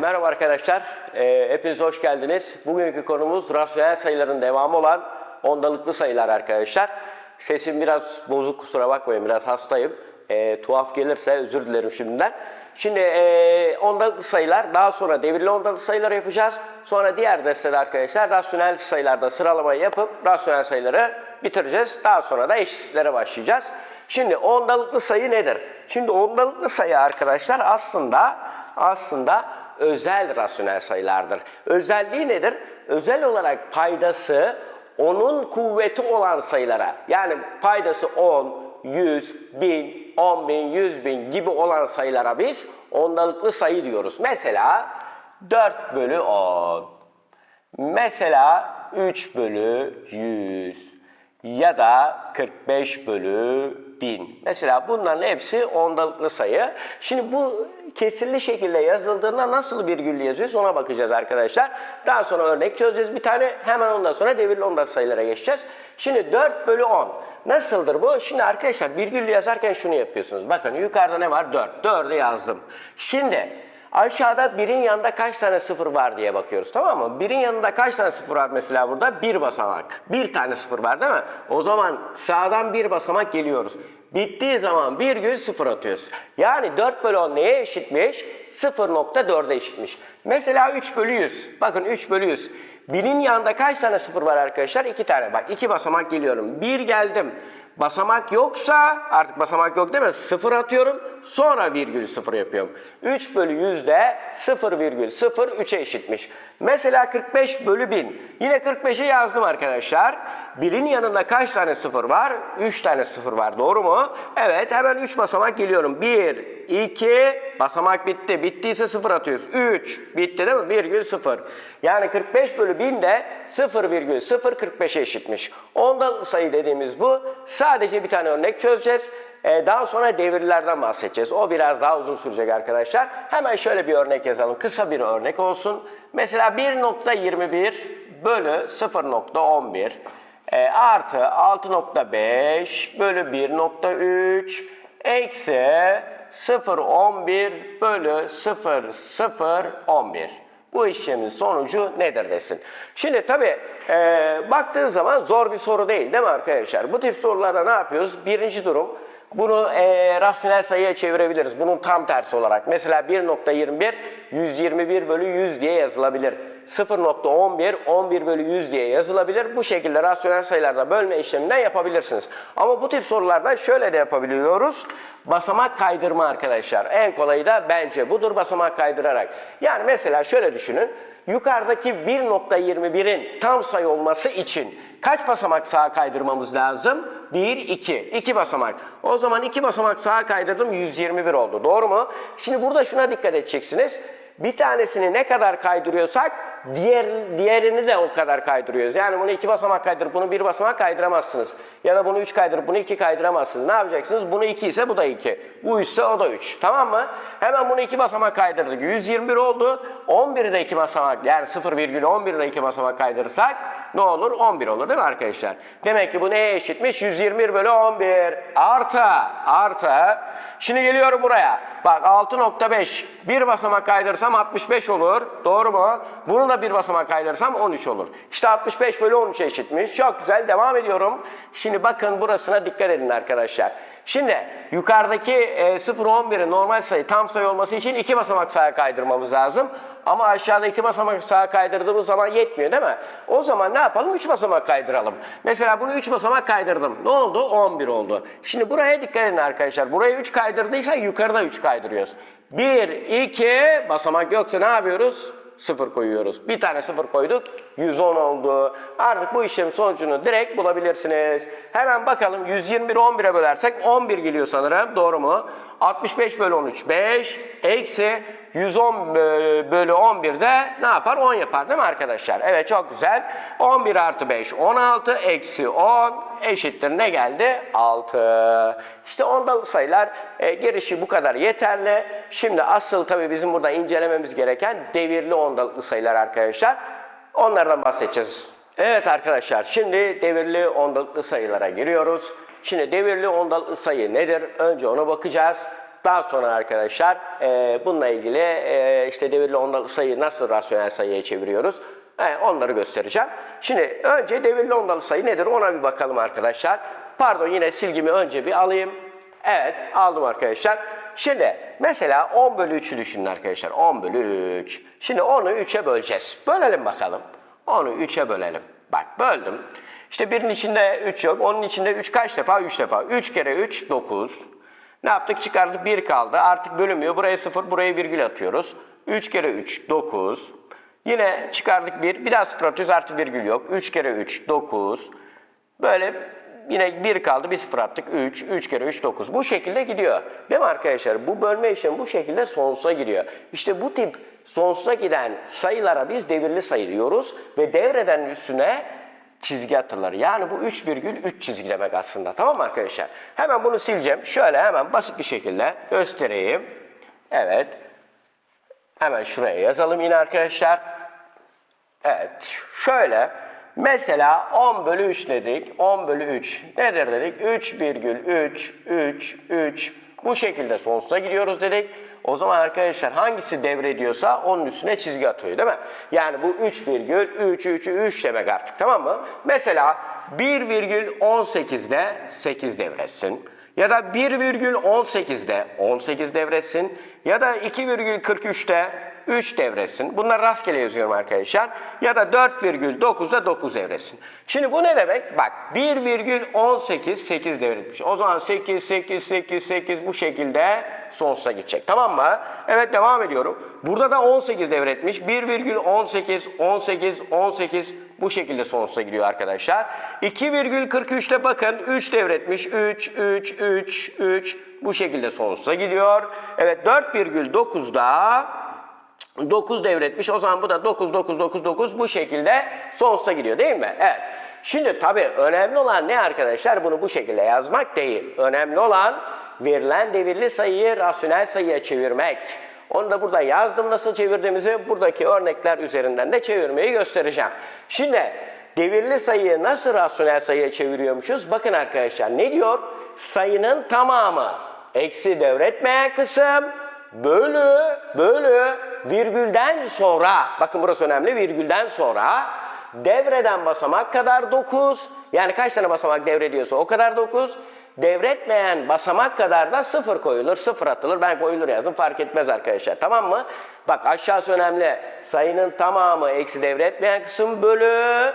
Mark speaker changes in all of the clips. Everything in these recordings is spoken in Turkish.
Speaker 1: merhaba arkadaşlar. Ee, hepiniz hoş geldiniz. Bugünkü konumuz rasyonel sayıların devamı olan ondalıklı sayılar arkadaşlar. Sesim biraz bozuk kusura bakmayın biraz hastayım. Ee, tuhaf gelirse özür dilerim şimdiden. Şimdi ee, ondalıklı sayılar daha sonra devirli ondalıklı sayılar yapacağız. Sonra diğer derste de arkadaşlar rasyonel sayılarda sıralamayı yapıp rasyonel sayıları bitireceğiz. Daha sonra da eşitlere başlayacağız. Şimdi ondalıklı sayı nedir? Şimdi ondalıklı sayı arkadaşlar aslında aslında özel rasyonel sayılardır. Özelliği nedir? Özel olarak paydası onun kuvveti olan sayılara yani paydası 10, 100, 1000, 10 bin, 100 bin gibi olan sayılara biz ondalıklı sayı diyoruz. Mesela 4 bölü 10, mesela 3 bölü 100 ya da 45 bölü 1000. Mesela bunların hepsi ondalıklı sayı. Şimdi bu kesirli şekilde yazıldığında nasıl virgüllü yazıyoruz ona bakacağız arkadaşlar. Daha sonra örnek çözeceğiz bir tane. Hemen ondan sonra devirli ondalıklı sayılara geçeceğiz. Şimdi 4 bölü 10. Nasıldır bu? Şimdi arkadaşlar virgüllü yazarken şunu yapıyorsunuz. Bakın yukarıda ne var? 4. 4'ü yazdım. Şimdi Aşağıda birin yanında kaç tane sıfır var diye bakıyoruz tamam mı? Birin yanında kaç tane sıfır var mesela burada? Bir basamak. Bir tane sıfır var değil mi? O zaman sağdan bir basamak geliyoruz. Bittiği zaman virgül sıfır atıyoruz. Yani 4 bölü 10 neye eşitmiş? 0.4'e eşitmiş. Mesela 3 bölü 100. Bakın 3 bölü 100. Birin yanında kaç tane sıfır var arkadaşlar? 2 tane. Bak 2 basamak geliyorum. 1 geldim. Basamak yoksa artık basamak yok değil mi? Sıfır atıyorum sonra virgül sıfır yapıyorum. 3 bölü 100 de 0 virgül 0 3'e eşitmiş. Mesela 45 bölü 1000. Yine 45'i yazdım arkadaşlar. Birin yanında kaç tane sıfır var? 3 tane sıfır var doğru mu? Evet hemen 3 basamak geliyorum. 1, 2, basamak bitti. Bittiyse 0 atıyoruz. 3, bitti değil mi? Virgül 0. Yani 45 bölü 1000 de 0 virgül 0 45'e eşitmiş. Ondalıklı sayı dediğimiz bu. Sadece bir tane örnek çözeceğiz. Ee, daha sonra devirlerden bahsedeceğiz. O biraz daha uzun sürecek arkadaşlar. Hemen şöyle bir örnek yazalım. Kısa bir örnek olsun. Mesela 1.21 bölü 0.11 e, artı 6.5 bölü 1.3 eksi 0.11 bölü 0.011. Bu işlemin sonucu nedir desin. Şimdi tabii e, baktığın zaman zor bir soru değil değil mi arkadaşlar? Bu tip sorularda ne yapıyoruz? Birinci durum bunu e, rasyonel sayıya çevirebiliriz. Bunun tam tersi olarak. Mesela 1.21 121 bölü 100 diye yazılabilir. 0.11 11 bölü 100 diye yazılabilir. Bu şekilde rasyonel sayılarda bölme işleminden yapabilirsiniz. Ama bu tip sorularda şöyle de yapabiliyoruz. Basamak kaydırma arkadaşlar. En kolayı da bence budur basamak kaydırarak. Yani mesela şöyle düşünün. Yukarıdaki 1.21'in tam sayı olması için kaç basamak sağa kaydırmamız lazım? 1, 2. 2 basamak. O zaman 2 basamak sağa kaydırdım 121 oldu. Doğru mu? Şimdi burada şuna dikkat edeceksiniz. Bir tanesini ne kadar kaydırıyorsak diğer diğerini de o kadar kaydırıyoruz. Yani bunu iki basamak kaydırıp bunu bir basamak kaydıramazsınız. Ya da bunu üç kaydırıp bunu iki kaydıramazsınız. Ne yapacaksınız? Bunu iki ise bu da iki. Bu üçse o da üç. Tamam mı? Hemen bunu iki basamak kaydırdık. 121 oldu. 11'i de iki basamak yani 0,11'i de iki basamak kaydırırsak ne olur? 11 olur değil mi arkadaşlar? Demek ki bu neye eşitmiş? 121 bölü 11 artı artı. Şimdi geliyorum buraya. Bak 6.5 bir basamak kaydırsam 65 olur. Doğru mu? Bunu da bir basamak kaydırsam 13 olur. İşte 65 bölü 13 eşitmiş. Çok güzel devam ediyorum. Şimdi bakın burasına dikkat edin arkadaşlar. Şimdi yukarıdaki e, 0-11'in normal sayı tam sayı olması için iki basamak sağa kaydırmamız lazım. Ama aşağıda iki basamak sağa kaydırdığımız zaman yetmiyor değil mi? O zaman ne yapalım? 3 basamak kaydıralım. Mesela bunu 3 basamak kaydırdım. Ne oldu? 11 oldu. Şimdi buraya dikkat edin arkadaşlar. Buraya 3 kaydırdıysa yukarıda 3 kaydırıyoruz. 1, 2 basamak yoksa ne yapıyoruz? Sıfır koyuyoruz. Bir tane sıfır koyduk, 110 oldu. Artık bu işlemin sonucunu direkt bulabilirsiniz. Hemen bakalım 121'i 11'e bölersek 11 geliyor sanırım. Doğru mu? 65 bölü 13 5 eksi 110 bölü 11 de ne yapar? 10 yapar değil mi arkadaşlar? Evet çok güzel. 11 artı 5 16 eksi 10 eşittir ne geldi? 6. İşte ondalı sayılar e, girişi bu kadar yeterli. Şimdi asıl tabii bizim burada incelememiz gereken devirli ondalıklı sayılar arkadaşlar. Onlardan bahsedeceğiz. Evet arkadaşlar şimdi devirli ondalıklı sayılara giriyoruz. Şimdi devirli ondalıklı sayı nedir? Önce ona bakacağız. Daha sonra arkadaşlar e, bununla ilgili e, işte devirli ondalıklı sayıyı nasıl rasyonel sayıya çeviriyoruz? He, onları göstereceğim. Şimdi önce devirli ondalı sayı nedir ona bir bakalım arkadaşlar. Pardon yine silgimi önce bir alayım. Evet aldım arkadaşlar. Şimdi mesela 10 bölü 3'ü düşünün arkadaşlar. 10 bölü 3. Şimdi onu 3'e böleceğiz. Bölelim bakalım. Onu 3'e bölelim. Bak böldüm. İşte birinin içinde 3 yok. Onun içinde 3 kaç defa? 3 defa. 3 kere 3 9. Ne yaptık? Çıkardık 1 kaldı. Artık bölünmüyor. Buraya 0, buraya virgül atıyoruz. 3 kere 3 9. Yine çıkardık 1. Bir daha 0 atıyoruz. Artı virgül yok. 3 kere 3 9. Böyle yine 1 kaldı. Bir 0 attık. 3. 3 kere 3 9. Bu şekilde gidiyor. Değil mi arkadaşlar? Bu bölme işlemi bu şekilde sonsuza gidiyor. İşte bu tip sonsuza giden sayılara biz devirli sayı diyoruz. Ve devreden üstüne çizgi atılır. Yani bu 3,3 çizgi demek aslında. Tamam mı arkadaşlar? Hemen bunu sileceğim. Şöyle hemen basit bir şekilde göstereyim. Evet. Hemen şuraya yazalım yine arkadaşlar. Evet. Şöyle. Mesela 10 bölü 3 dedik. 10 bölü 3. Nedir dedik? 3,3, 3, 3. Bu şekilde sonsuza gidiyoruz dedik. O zaman arkadaşlar hangisi devrediyorsa onun üstüne çizgi atıyor değil mi? Yani bu 3,3, 3, 3 demek artık tamam mı? Mesela 1,18'de 8 devretsin. Ya da 1,18'de 18 devretsin. Ya da 2,43'te 3 devretsin. Bunları rastgele yazıyorum arkadaşlar. Ya da 4,9'da 9 devretsin. Şimdi bu ne demek? Bak 1,18 8 devretmiş. O zaman 8, 8, 8, 8 bu şekilde sonsuza gidecek. Tamam mı? Evet devam ediyorum. Burada da 18 devretmiş. 1,18, 18, 18 bu şekilde sonsuza gidiyor arkadaşlar. 2,43'te bakın 3 devretmiş. 3, 3, 3, 3 bu şekilde sonsuza gidiyor. Evet 4,9'da 9 devretmiş. O zaman bu da 9, 9, 9, 9 bu şekilde sonsuza gidiyor değil mi? Evet. Şimdi tabii önemli olan ne arkadaşlar? Bunu bu şekilde yazmak değil. Önemli olan verilen devirli sayıyı rasyonel sayıya çevirmek. Onu da burada yazdım nasıl çevirdiğimizi buradaki örnekler üzerinden de çevirmeyi göstereceğim. Şimdi devirli sayıyı nasıl rasyonel sayıya çeviriyormuşuz? Bakın arkadaşlar ne diyor? Sayının tamamı eksi devretmeyen kısım bölü bölü virgülden sonra bakın burası önemli virgülden sonra devreden basamak kadar 9 yani kaç tane basamak devrediyorsa o kadar 9 devretmeyen basamak kadar da 0 koyulur 0 atılır ben koyulur yazdım fark etmez arkadaşlar tamam mı? Bak aşağısı önemli sayının tamamı eksi devretmeyen kısım bölü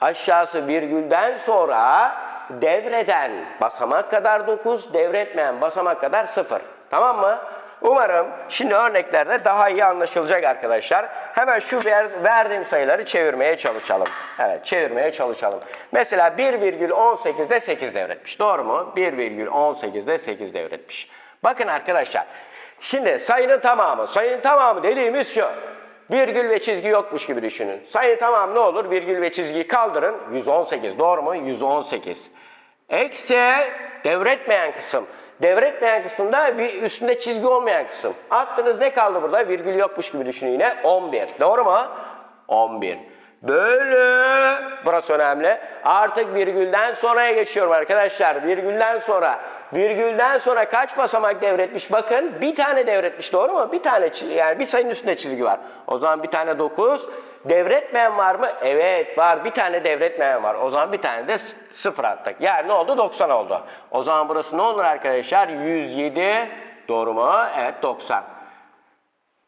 Speaker 1: aşağısı virgülden sonra devreden basamak kadar 9 devretmeyen basamak kadar 0 tamam mı? Umarım şimdi örneklerde daha iyi anlaşılacak arkadaşlar. Hemen şu ver, verdiğim sayıları çevirmeye çalışalım. Evet çevirmeye çalışalım. Mesela 1,18'de 8 devretmiş. Doğru mu? 1,18'de 8 devretmiş. Bakın arkadaşlar. Şimdi sayının tamamı. Sayının tamamı dediğimiz şu. Virgül ve çizgi yokmuş gibi düşünün. Sayı tamam ne olur? Virgül ve çizgiyi kaldırın. 118. Doğru mu? 118. Eksi devretmeyen kısım. Devretmeyen kısımda bir üstünde çizgi olmayan kısım. Attınız ne kaldı burada? Virgül yokmuş gibi düşünün yine. 11. Doğru mu? 11. Bölü. Burası önemli. Artık virgülden sonraya geçiyorum arkadaşlar. Virgülden sonra. Virgülden sonra kaç basamak devretmiş? Bakın bir tane devretmiş doğru mu? Bir tane yani bir sayının üstünde çizgi var. O zaman bir tane 9. Devretmeyen var mı? Evet var. Bir tane devretmeyen var. O zaman bir tane de 0 attık. Yani ne oldu? 90 oldu. O zaman burası ne olur arkadaşlar? 107 doğru mu? Evet 90.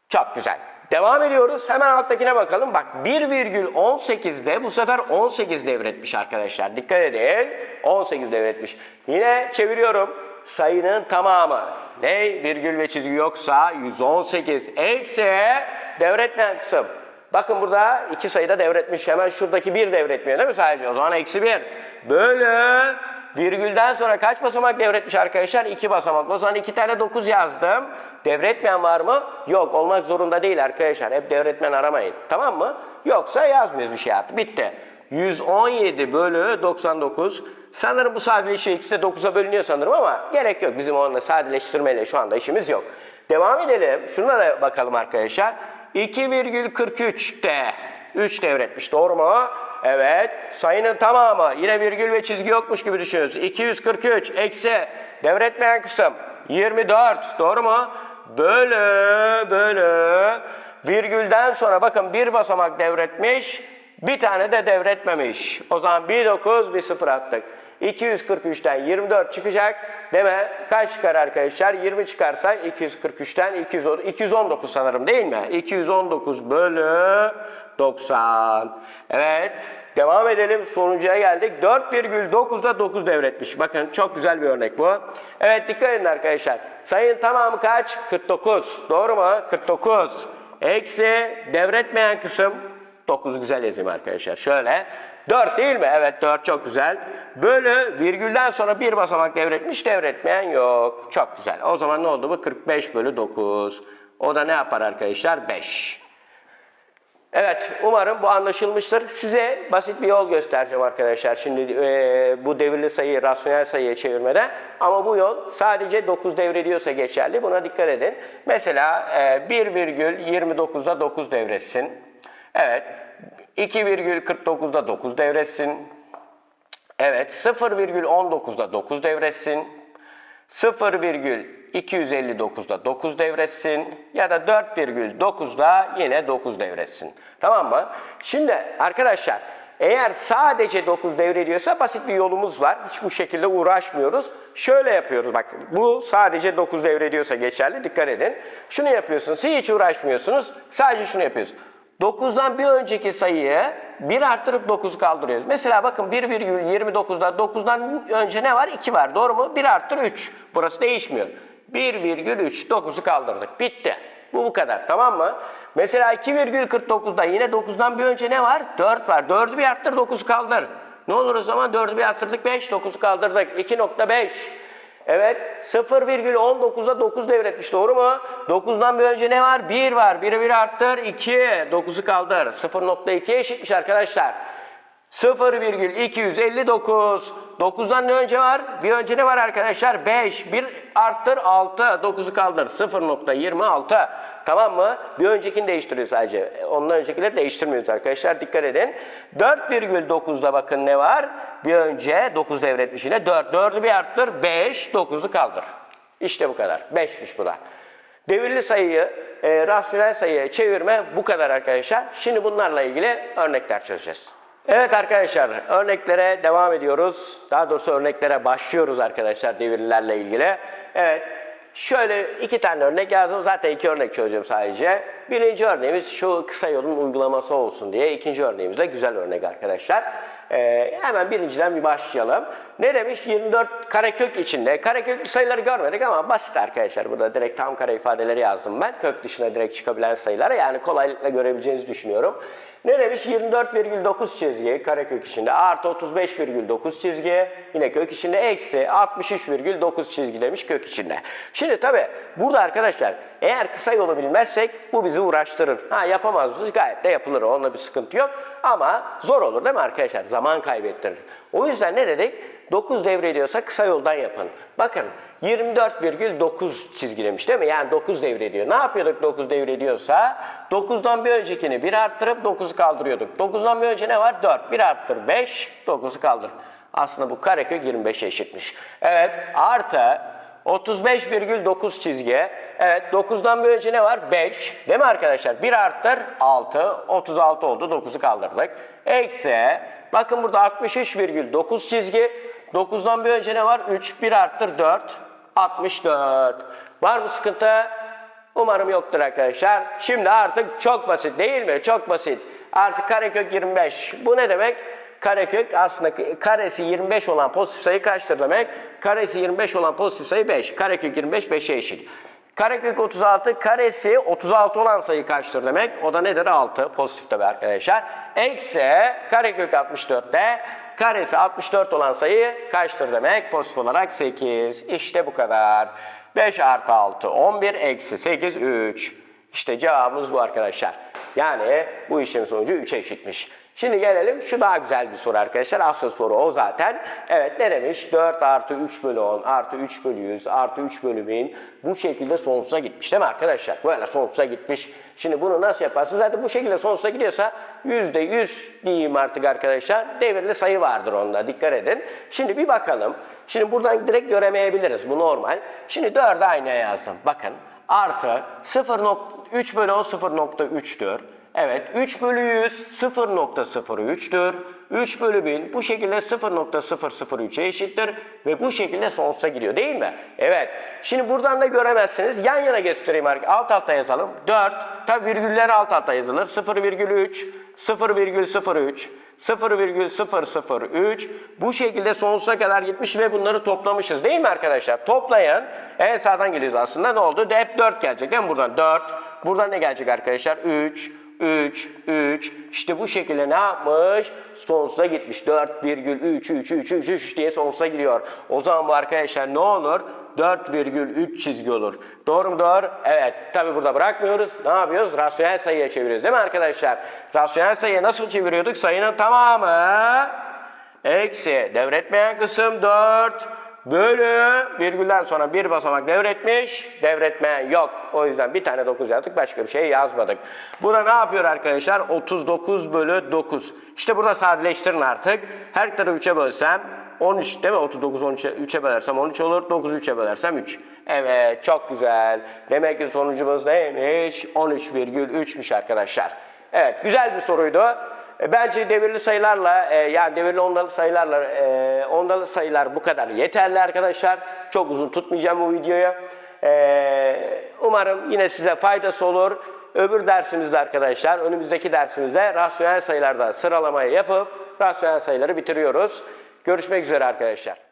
Speaker 1: Çok güzel. Devam ediyoruz. Hemen alttakine bakalım. Bak 1,18'de bu sefer 18 devretmiş arkadaşlar. Dikkat edin. 18 devretmiş. Yine çeviriyorum. Sayının tamamı. Ne? Virgül ve çizgi yoksa 118 eksi devretmeyen kısım. Bakın burada iki sayıda devretmiş. Hemen şuradaki bir devretmiyor değil mi sadece? O zaman eksi bir. Bölü virgülden sonra kaç basamak devretmiş arkadaşlar? İki basamak. O zaman iki tane dokuz yazdım. Devretmeyen var mı? Yok. Olmak zorunda değil arkadaşlar. Hep devretmen aramayın. Tamam mı? Yoksa yazmıyoruz bir şey artık. Bitti. 117 bölü 99. Sanırım bu sadeleşiyor. İkisi de 9'a bölünüyor sanırım ama gerek yok. Bizim onunla sadeleştirmeyle şu anda işimiz yok. Devam edelim. Şuna da bakalım arkadaşlar. 2,43'te 3 devretmiş. Doğru mu? Evet. Sayının tamamı. Yine virgül ve çizgi yokmuş gibi düşünüyoruz. 243 eksi devretmeyen kısım. 24. Doğru mu? Bölü bölü virgülden sonra bakın bir basamak devretmiş, bir tane de devretmemiş. O zaman bir 9 bir 0 attık. 243'ten 24 çıkacak. Deme kaç çıkar arkadaşlar? 20 çıkarsa 243'ten 210, 219 sanırım değil mi? 219 bölü 90. Evet. Devam edelim. Sonuncuya geldik. 4,9'da 9 devretmiş. Bakın çok güzel bir örnek bu. Evet dikkat edin arkadaşlar. Sayının tamamı kaç? 49. Doğru mu? 49. Eksi devretmeyen kısım 9 güzel yazayım arkadaşlar. Şöyle. 4 değil mi? Evet 4 çok güzel. Bölü virgülden sonra bir basamak devretmiş devretmeyen yok. Çok güzel. O zaman ne oldu bu? 45 bölü 9. O da ne yapar arkadaşlar? 5. Evet, umarım bu anlaşılmıştır. Size basit bir yol göstereceğim arkadaşlar. Şimdi e, bu devirli sayıyı rasyonel sayıya çevirmede. Ama bu yol sadece 9 devrediyorsa geçerli. Buna dikkat edin. Mesela e, 1,29'da 9 devretsin. Evet, 2,49'da 9 devretsin. Evet, 0,19'da 9 devretsin. 0,259'da 9 devretsin ya da 4,9'da yine 9 devretsin. Tamam mı? Şimdi arkadaşlar eğer sadece 9 devrediyorsa basit bir yolumuz var. Hiç bu şekilde uğraşmıyoruz. Şöyle yapıyoruz bak. Bu sadece 9 devrediyorsa geçerli. Dikkat edin. Şunu yapıyorsunuz. Hiç uğraşmıyorsunuz. Sadece şunu yapıyorsunuz. 9'dan bir önceki sayıyı 1 arttırıp 9 kaldırıyoruz. Mesela bakın 1,29'da 9'dan önce ne var? 2 var. Doğru mu? 1 arttır 3. Burası değişmiyor. 1,3 9'u kaldırdık. Bitti. Bu bu kadar. Tamam mı? Mesela 2,49'da yine 9'dan bir önce ne var? 4 var. 4'ü bir arttır 9'u kaldır. Ne olur o zaman? 4'ü bir arttırdık 5, 9'u kaldırdık. 2.5. Evet 0,19'da 9 devretmiş doğru mu? 9'dan bir önce ne var? 1 var. 1'i 1 arttır 2. 9'u kaldır. 0.2'ye eşitmiş arkadaşlar. 0,259. 9'dan ne önce var? Bir önce ne var arkadaşlar? 5. 1 arttır 6. 9'u kaldır. 0.26. Tamam mı? Bir öncekini değiştiriyor sadece. Ondan öncekileri değiştirmiyoruz arkadaşlar. Dikkat edin. 4,9'da bakın ne var? Bir önce 9 devretmiş yine. 4. 4'ü bir arttır. 5. 9'u kaldır. İşte bu kadar. 5'miş bu da. Devirli sayıyı e, rasyonel sayıya çevirme bu kadar arkadaşlar. Şimdi bunlarla ilgili örnekler çözeceğiz. Evet arkadaşlar örneklere devam ediyoruz. Daha doğrusu örneklere başlıyoruz arkadaşlar devirlilerle ilgili. Evet şöyle iki tane örnek yazdım. Zaten iki örnek çözeceğim sadece. Birinci örneğimiz şu kısa yolun uygulaması olsun diye. İkinci örneğimiz de güzel örnek arkadaşlar. Ee, hemen birinciden bir başlayalım. Ne demiş? 24 karekök içinde. Kareköklü sayıları görmedik ama basit arkadaşlar. Burada direkt tam kare ifadeleri yazdım ben. Kök dışına direkt çıkabilen sayıları. Yani kolaylıkla görebileceğinizi düşünüyorum. Ne demiş? 24,9 çizgi karekök içinde artı 35,9 çizgi yine kök içinde eksi 63,9 çizgi demiş kök içinde. Şimdi tabi burada arkadaşlar eğer kısa yolu bilmezsek bu bizi uğraştırır. Ha yapamaz mıyız? Gayet de yapılır. Onunla bir sıkıntı yok. Ama zor olur değil mi arkadaşlar? Zaman kaybettirir. O yüzden ne dedik? 9 devrediyorsa kısa yoldan yapın. Bakın 24,9 çizgilemiş değil mi? Yani 9 devrediyor. Ne yapıyorduk 9 devrediyorsa? 9'dan bir öncekini 1 arttırıp 9'u kaldırıyorduk. 9'dan bir önce ne var? 4. 1 arttır 5, 9'u kaldır. Aslında bu karekök 25'e eşitmiş. Evet artı 35,9 çizgi. Evet 9'dan bir önce ne var? 5. Değil mi arkadaşlar? 1 arttır 6. 36 oldu. 9'u kaldırdık. Eksi. Bakın burada 63,9 çizgi. 9'dan bir önce ne var? 3. 1 arttır 4. 64. Var mı sıkıntı? Umarım yoktur arkadaşlar. Şimdi artık çok basit değil mi? Çok basit. Artık karekök 25. Bu ne demek? Karekök aslında karesi 25 olan pozitif sayı kaçtır demek? Karesi 25 olan pozitif sayı 5. Karekök 25 5'e eşit. Karekök 36 karesi 36 olan sayı kaçtır demek? O da nedir? 6. Pozitif tabi arkadaşlar. Eksi karekök 64'te karesi 64 olan sayı kaçtır demek? Pozitif olarak 8. İşte bu kadar. 5 artı 6 11 eksi 8 3. İşte cevabımız bu arkadaşlar. Yani bu işlemin sonucu 3'e eşitmiş. Şimdi gelelim şu daha güzel bir soru arkadaşlar. Asıl soru o zaten. Evet ne demiş? 4 artı 3 bölü 10 artı 3 bölü 100 artı 3 bölü 1000 bu şekilde sonsuza gitmiş değil mi arkadaşlar? Böyle sonsuza gitmiş. Şimdi bunu nasıl yaparsınız? Zaten bu şekilde sonsuza gidiyorsa %100 diyeyim artık arkadaşlar. Devirli sayı vardır onda dikkat edin. Şimdi bir bakalım. Şimdi buradan direkt göremeyebiliriz bu normal. Şimdi 4'ü aynaya yazdım. Bakın artı 0. 3 bölü 10 0.3'tür. Evet 3 bölü 100 0.03'tür. 3 bölü 1000 bu şekilde 0.003'e eşittir ve bu şekilde sonsuza gidiyor değil mi? Evet. Şimdi buradan da göremezsiniz. Yan yana göstereyim. arkadaşlar. Alt alta yazalım. 4. Tabi virgüller alt alta yazılır. 0,3 0,03 0,003 bu şekilde sonsuza kadar gitmiş ve bunları toplamışız değil mi arkadaşlar? Toplayan en sağdan geliyoruz aslında ne oldu? Hep 4 gelecek değil mi buradan? 4. Buradan ne gelecek arkadaşlar? 3, 3, 3. İşte bu şekilde ne yapmış? Sonsuza gitmiş. 4,3, 3, 3, 3, 3 diye sonsuza gidiyor. O zaman bu arkadaşlar ne olur? 4,3 çizgi olur. Doğru mu doğru? Evet. Tabi burada bırakmıyoruz. Ne yapıyoruz? Rasyonel sayıya çeviriyoruz değil mi arkadaşlar? Rasyonel sayıya nasıl çeviriyorduk? Sayının tamamı eksi devretmeyen kısım 4 bölü virgülden sonra bir basamak devretmiş, devretmeyen yok. O yüzden bir tane 9 yazdık, başka bir şey yazmadık. Burada ne yapıyor arkadaşlar? 39 bölü 9. İşte burada sadeleştirin artık. Her tarafı 3'e bölsem 13 değil mi? 39 13'e 3'e bölersem 13 olur. 9 3'e bölersem 3. Evet çok güzel. Demek ki sonucumuz neymiş? 13,3'müş arkadaşlar. Evet güzel bir soruydu. E, Bence devirli sayılarla e, yani devirli ondalı sayılarla e, ondalı sayılar bu kadar yeterli arkadaşlar. Çok uzun tutmayacağım bu videoyu. E, umarım yine size faydası olur. Öbür dersimizde arkadaşlar önümüzdeki dersimizde rasyonel sayılarda sıralamayı yapıp rasyonel sayıları bitiriyoruz. Görüşmek üzere arkadaşlar.